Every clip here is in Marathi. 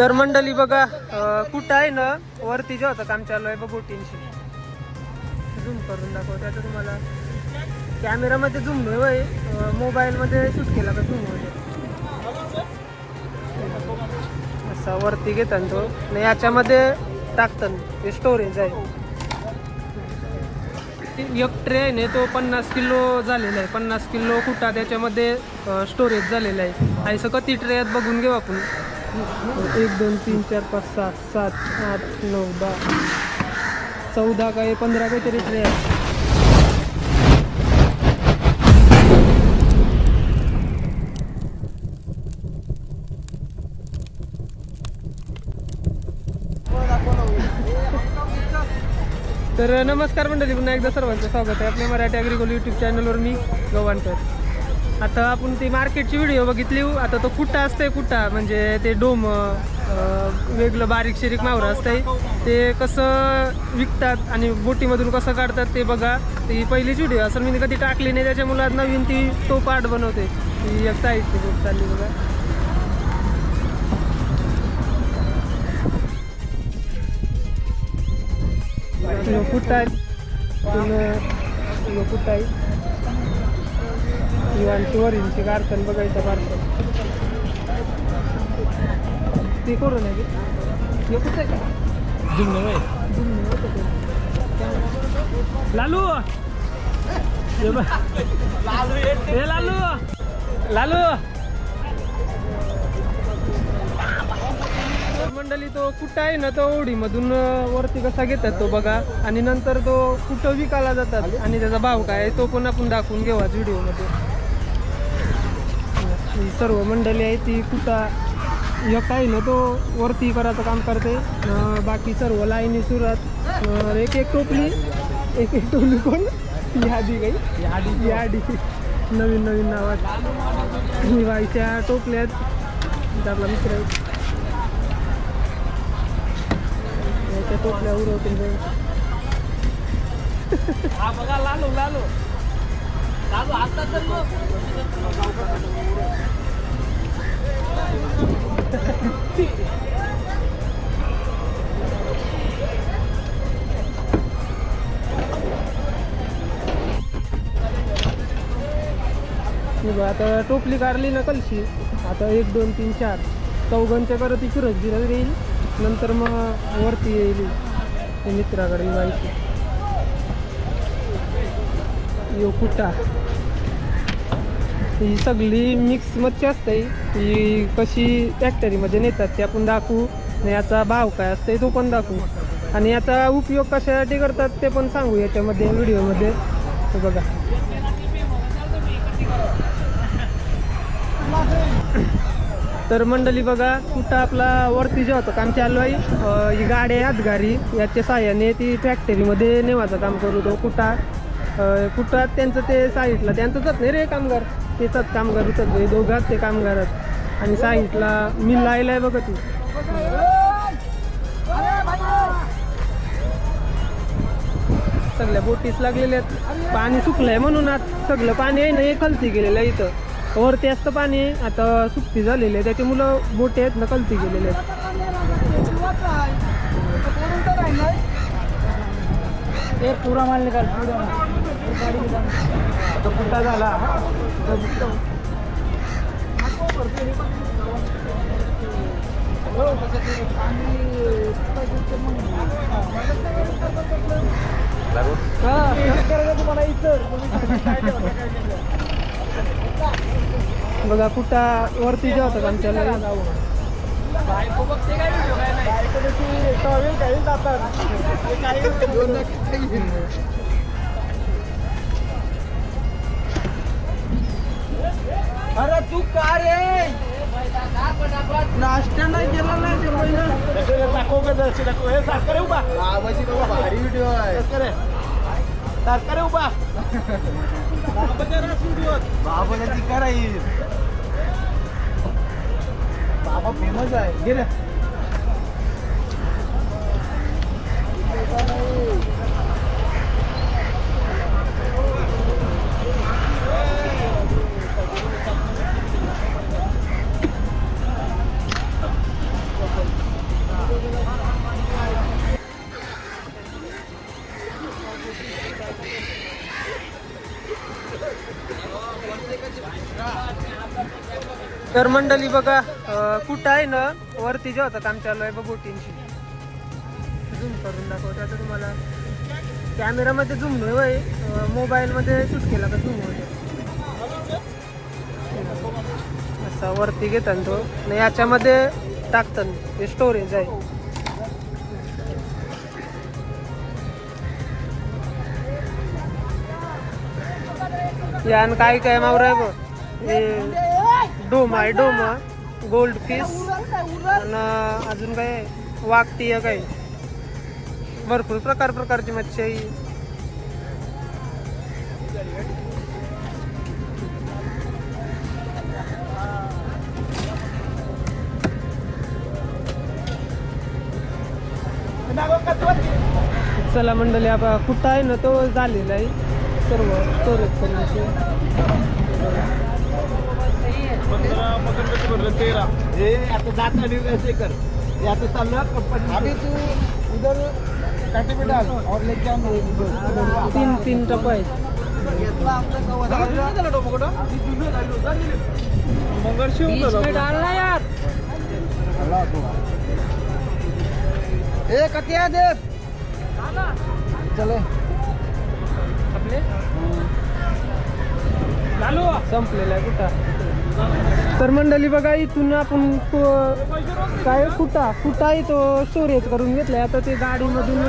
तर मंडळी बघा कुठं आहे ना वरती जे होतं काम चालू आहे बघ बोटींशी झूम करून दाखवते आता तुम्हाला. कॅमेरामध्ये झूम नाही वय मोबाईलमध्ये शूट केला का झूम होते. असा वरती घेतात तो. आणि याच्यामध्ये टाकतात ते स्टोरेज आहे. एक ट्रे आहे ना तो पन्नास किलो झालेला आहे. पन्नास किलो कुटा त्याच्यामध्ये स्टोरेज झालेला आहे. असं किती ट्रे आहेत बघून घेऊ आपण. एक दोन तीन चार पाच सहा सात आठ नऊ दहा चौदा काय पंधरा काहीतरी ट्रे आहेत तर नमस्कार मंडळी पुन्हा एकदा सर्वांचं स्वागत आहे आपल्या मराठी अग्रिकोल यूट्यूब चॅनलवर मी गव्हाणकर. आता आपण ती मार्केटची व्हिडिओ बघितली. आता तो कुठं असतंय कुठं? म्हणजे ते डोम वेगळं बारीक शिरीक मावरं असतंय. ते कसं विकतात आणि बोटीमधून कसं काढतात ते बघा. ती पहिलीच व्हिडिओ असं मी कधी टाकली नाही त्याच्यामुळे मुलात नवीन ती तो पार्ट बनवते. ती एक साईडची बोट चालली बघा. आहे का जुमणे लालू! हे बघ. हे लालू! लालू! मंडळी तो कुठं आहे ना तो ओढीमधून वरती कसा घेतात तो बघा. आणि नंतर तो कुठं विकायला जातात आणि त्याचा भाव काय तो पण आपण दाखवून घेऊ आज व्हिडिओमध्ये सर्व मंडळी आहे ती कुठं एक आहे ना तो वरती करायचं काम करते. बाकी सर्व लाईनी सुरात एक एक टोपली एक एक टोपली कोण? यादी काही? यादी. यादी. नवीन नवीन नावात. बाईच्या टोपल्यात आपला मित्र याच्या टोपल्या उरवतील बघ. लालो लालो. आता आता टोपली काढली ना कलशी. आता एक दोन तीन चार. चौघांच्या करत ती फिरत येईल नंतर मग वरती येईल. ते मित्राकडे जायची यो कुटा ही सगळी मिक्स मच्छी असते. ही कशी फॅक्टरीमध्ये नेतात ते आपण दाखवू. आणि याचा भाव काय असते तो पण दाखवू. आणि याचा उपयोग कशासाठी करतात ते पण सांगू याच्यामध्ये व्हिडिओमध्ये. बघा. तर मंडळी बघा कुठं आपला वरती जे होतं काम चालू आहे ही गाडी आहे हातगारी. याच्या साह्याने ती फॅक्टरीमध्ये नेवाचं काम करू तो कुठा? कुठं? त्यांचं ते साईडला जात नाही रे कामगार. तेचाच कामगार करत हे दोघात ते कामगार करत आणि सांगितला मी लायलाय आहे बघा सगळ्या बोटीस लागलेल्या आहेत. पाणी सुकलंय म्हणून आज सगळं पाणी आहे ना हे कलती गेलेलं आहे इथं. वरती असतं पाणी आहे, आता सुकती झालेली आहे. त्याची मुलं बोटी आहेत ना कलती गेलेले आहेत. ते पुरा माल निकाल पुरा झाला? बघा कुठा वरती जे होतं आमच्या बायको बघते काही जातात अरे तू का रे नाश्ता नाही केला नाही ते पहिलं दाखव का दर्शी दाखव हे सारखं रे उभा बाबाची बाबा भारी व्हिडिओ आहे सारखं रे सारखं रे उभा बाबाच्या रस व्हिडिओ बाबाला ती करायची बाबा फेमस आहे गेले तर मंडळी बघा कुठं आहे ना वरती जे होतं काम चालू आहे बघ बोटींची झूम करून दाखवतो आता तुम्हाला. कॅमेरामध्ये झूम नाही वय मोबाईलमध्ये शूट केला का झूम होते असा वरती घेतात तो. नाही याच्यामध्ये टाकतात ते स्टोरेज आहे. यान काय काय मावर आहे बघ. हे डोम आहे डोम गोल्ड फिश आणि अजून काय? वागती आहे. काय भरपूर प्रकार प्रकारची मच्छी आहे चला मंडळी आता कुठं आहे ना तो झालेला आहे. सर्व स्टोरेज करण्याची तेरा. हे आता जात नाही कैसे कर. हे आता चाललं कंपनी अभी तू उधर काटे पे डाल और लेके आ मेरे को तीन तीन टप आहेत. यार. ए कतिया दे चले. संपलेला आहे कुठं? तर मंडळी बघा इथून आपण तो- काय फुटा फुटा तो स्टोरेज करून घेतलाय. आता ते गाडीमधून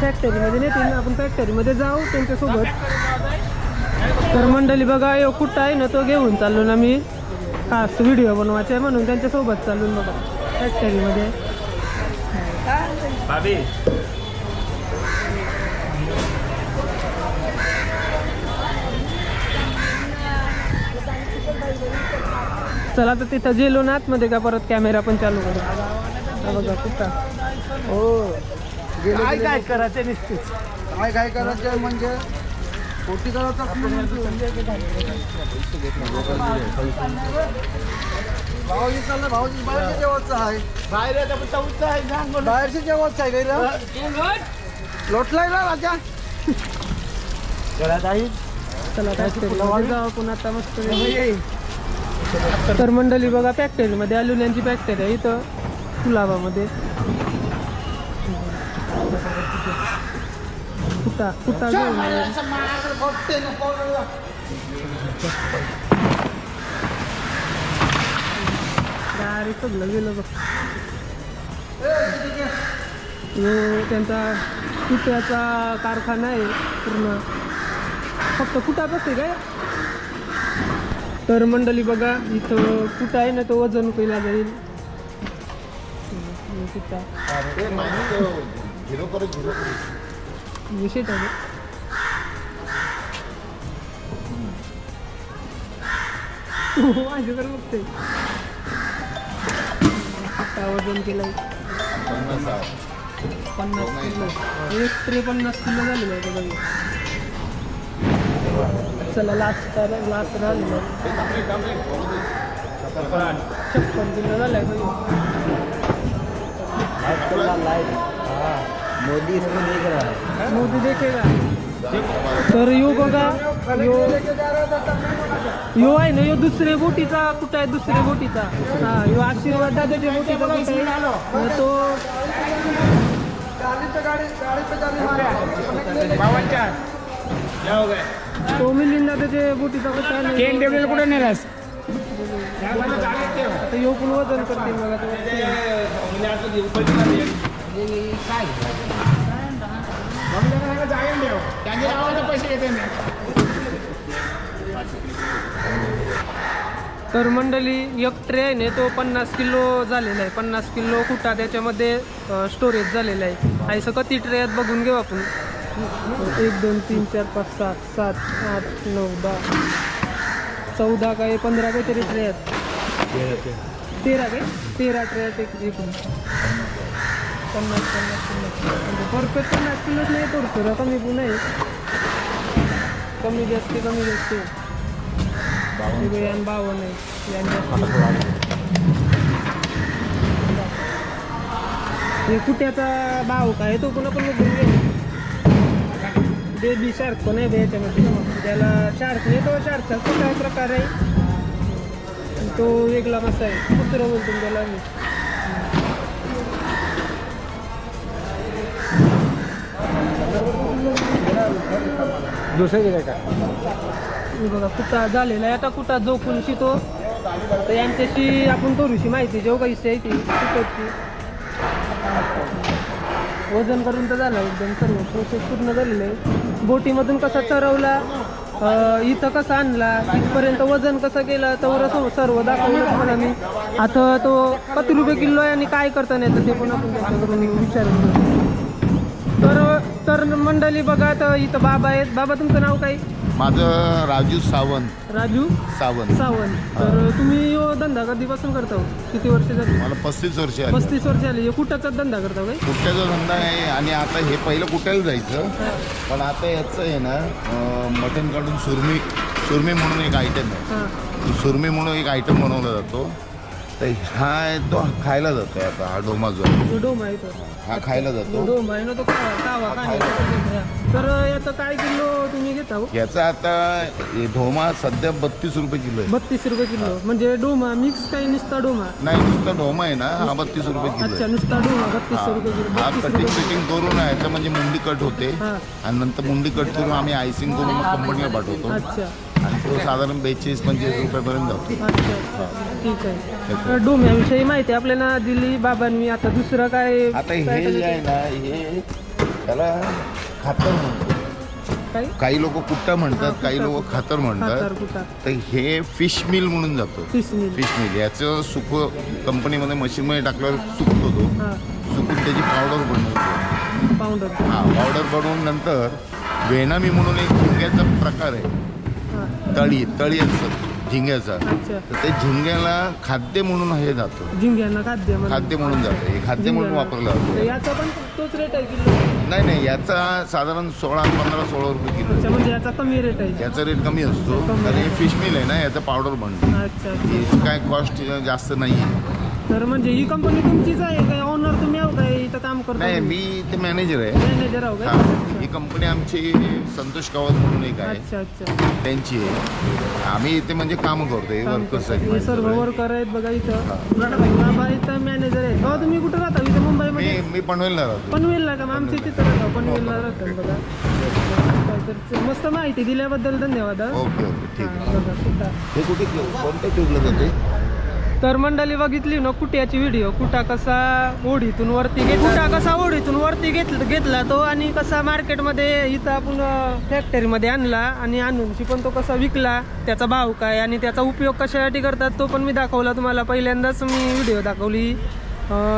फॅक्टरीमध्ये नेतील आपण फॅक्टरीमध्ये जाऊ त्यांच्यासोबत. तर मंडळी बघा यो कुठं आहे ना तो घेऊन चाललो ना मी. खास व्हिडिओ बनवायचा आहे म्हणून त्यांच्यासोबत चाललो बघा फॅक्टरीमध्ये चला तर तिथं गेलो ना आतमध्ये का परत कॅमेरा पण चालू करू? बघा कुठं. हो. काय काय करायचं निश्चित काय काय करायचं म्हणजे? करायचं भाऊजी चाललं भाऊजी बाहेरच्या जेवणचं आहे. बाहेर जेवणचं आहे का लोटलाय ना राजा. घरात आहे चला आता मस्त तर मंडळी बघा फॅक्टरीमध्ये अल्युमिनियमची फॅक्टरी आहे इथं कुलाबामध्ये कुठा कुठा. डायरेक्ट सगळं गेलं बघ. यो त्यांचा कुट्याचा कारखाना आहे पूर्ण. फक्त कुटाच असते काय? तर मंडळी बघा इथं कुठं आहे ना तो वजन पहिला जाईल हम्म, आहे. विषय आहे बघते वजन केलं पन्नास किलो. एक त्रेपन्नास किलो झालेलं आहे बघा. चला लास्ट लास्ट राहिलेलं छप्पन किलो झालाय बघा. मोदी मोदी देखेगा तर यो बघा यो यो आहे ना यो दुसऱ्या बोटीचा कुठं आहे दुसऱ्या बोटीचा? हा यो आशीर्वाद दादाच्या बोटीचा कुठं आहे? तर तो तो मिलिंद दादाच्या बोटीचा कुठं आहे कुठं नेलास आता यो पण वजन करते बघा तो. तर मंडळी एक ट्रे आहे ना तो पन्नास किलो झालेला आहे. पन्नास किलो कुठा त्याच्यामध्ये स्टोरेज झालेला आहे. आणि असं किती ट्रे आहेत बघून घेऊ आपण. एक दोन तीन चार पाच सात सात आठ नऊ दहा. चौदा काय पंधरा काहीतरी ट्रे आहेत तेरा. काय तेरा ट्रे आहेत एक एकूण पन्नास पन्नास पन्नास. परफेक्ट पन्नास किलोच नाही थोडं कमी पण नाही. कमी जास्त कमी जास्त. आणि बावन्न आहे. यान. हे कुट्याचा भाव काय तो पण आपण बघून बेबी शार्क पण आहे याच्यामध्ये त्याला शार्क नाही तो शार्कचा कुठला प्रकार आहे? तो वेगळा मसा आहे. कुत्र बोलतो त्याला आम्ही. दुसरे काय? का बघा कुठा झालेला आहे आता कुठा जोपून शितो? तर यांच्याशी आपण थोडीशी माहिती जेव्हा काही आहे ती कुठची वजन करून तर झालं एकदम सर्व प्रोसेस पूर्ण झालेलं. आहे बोटीमधून कसा चरवला इथं कसा आणला इथपर्यंत वजन कसं केलं तर सर्व दाखवलं तुम्हाला मी. आता तो किती रुपये किलो आहे आणि काय करता नाही तर ते पण आपण त्यांच्याकडून विचारून तर तर मंडळी बघा तर इथं बाबा आहेत. बाबा तुमचं नाव काय? माझं राजू सावंत. राजू सावंत. सावंत. तर तुम्ही यो धंदा कधीपासून करता हो? किती वर्ष झाली? मला पस्तीस वर्ष आली. पस्तीस वर्ष झाली कुठाचा धंदा करता काय कुठ्याचा धंदा आहे आणि आता हे पहिलं कुठ्याला जायचं? पण आता याचं आहे ना अं, मटण काढून सुरमी सुरमी म्हणून एक आयटम आहे. हां. सुरमी म्हणून एक आयटम बनवला जातो. तर हा आहे तो खायला जातो आता हा डोमा जो. आहे हा खायला जातो. तो कावा. तर याचं काय किलो तुम्ही घेता हो? याचा आता हे ढोमा सध्या बत्तीस रुपये किलो आहे. बत्तीस रुपये किलो. म्हणजे डोमा मिक्स काही नुसता डोमा? नाही नुसता ढोमा आहे ना हा बत्तीस रुपये किलो अच्छा आहे नुसता डोमा बत्तीस रुपये किलो हा बत्तीस कटिंग रुपये फिटिंग करून आहे तर म्हणजे मुंडी कट होते. हां. आणि नंतर मुंडी कट करून आम्ही आयसिंग करून मग कंपनीला पाठवतो. अच्छा. तो साधारण बेचाळीस पंचवीस रुपयापर्यंत जातो. अच्छा ठीक आहे. डोम्याविषयी माहिती आपल्याला दिली बाबांनी. आता दुसरं काय आता हे जे आहे ना हे त्याला खातर म्हणतो काय? काही लोक कुट्टा म्हणतात काही लोक. खातर खातर म्हणतात तर हे फिश मिल म्हणून जातो. Fish meal. याचं सुक कंपनीमध्ये मशीनमध्ये टाकल्यावर सुकतो तो. हां. सुकून त्याची पावडर बनवतो. पावडर हा पावडर बनवून नंतर वेनामी म्हणून एक झिंग्याचा प्रकार आहे. तळी तळी असतात झिंग्याचा. अच्छा. तर ते झिंग्याला खाद्य म्हणून हे जातं. झिंग्यांना खाद्य म्हणून. खाद्य म्हणून जातं. हे खाद्य म्हणून झिंग्यांना. वापरलं जातं. तर याचा पण तोच रेट आहे किलो? नाही नाही याचा साधारण सोळा पंधरा सोळा रुपये किलो अच्छा म्हणजे याचा कमी रेट आहे. याचा रेट कमी असतो. कमी तर हे आहे. फिश मिल आहे ना याचा पावडर बनतो. अच्छा अच्छा. याची काय कॉस्ट जास्त नाही आहे तर म्हणजे ही कंपनी तुमचीच आहे काय ओनर तुम्ही आहो करतो नाही मी ते मॅनेजर आहे. मॅनेजर आहो हा. काय ही कंपनी आमची संतोष कावत म्हणून एक आहे. अच्छा अच्छा. त्यांची आहे. आम्ही इथे म्हणजे काम करतो हे काम वर्कर्स करतो. हे सर्व आहे वर्कर आहेत बघा इथं. बाबा इथं मॅनेजर आहेत. हो तुम्ही कुठं राहता? इथं मी मुंबईमध्ये? मी पनवेलला राहतो. पनवेलला का? मग आमच्या तिथं राहता. पनवेलला राहतात बघा. काय तर मस्त माहिती दिल्याबद्दल धन्यवाद हा. Okay okay. ठीक आहे. हा, बघा कुठं हे कुठे कोणत्या ट्यूबला जाते? तर मंडळी बघितली ना कुट्याची व्हिडिओ कुटा कसा ओढीतून वरती घेत कुटा कसा ओढीतून वरती घेतला घेतला तो आणि कसा मार्केटमध्ये इथं आपण फॅक्टरीमध्ये आणला आणि आणूनशी पण तो कसा विकला? त्याचा भाव काय आणि त्याचा उपयोग कशासाठी करतात तो पण मी दाखवला तुम्हाला. पहिल्यांदाच मी व्हिडिओ दाखवली.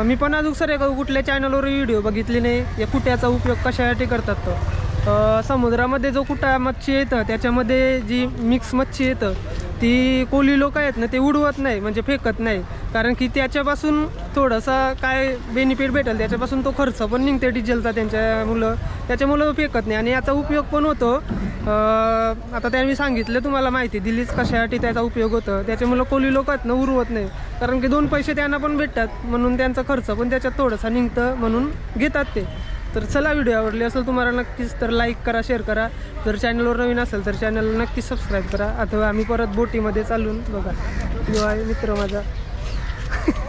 मी पण अजून सर कुठल्या चॅनलवर व्हिडिओ बघितली नाही. या कुट्याचा उपयोग कशासाठी करतात तो? समुद्रामध्ये जो कुटा मच्छी येतं त्याच्यामध्ये जी मिक्स मच्छी येतं ती कोली लोक आहेत ना ते उडवत नाही म्हणजे फेकत नाही. कारण की त्याच्यापासून थोडासा काय बेनिफिट भेटेल त्याच्यापासून तो खर्च पण निघते डिझेलचा त्यांच्या मुलं. त्याच्यामुळं फेकत नाही. आणि याचा उपयोग पण होतो. आता त्यांनी सांगितलं तुम्हाला माहिती दिलीच कशासाठी त्याचा उपयोग होतो. त्याच्यामुळं कोली लोक आहेत ना उरवत नाही. कारण की दोन पैसे त्यांना पण भेटतात म्हणून त्यांचा खर्च पण त्याच्यात थोडासा निघतं म्हणून घेतात ते. तर चला व्हिडिओ आवडली असेल तुम्हाला नक्कीच तर लाईक करा शेअर करा. जर चॅनलवर नवीन असेल तर चॅनलला नक्कीच सबस्क्राईब करा. अथवा आम्ही परत बोटीमध्ये चालून बघा. किंवा मित्र माझा.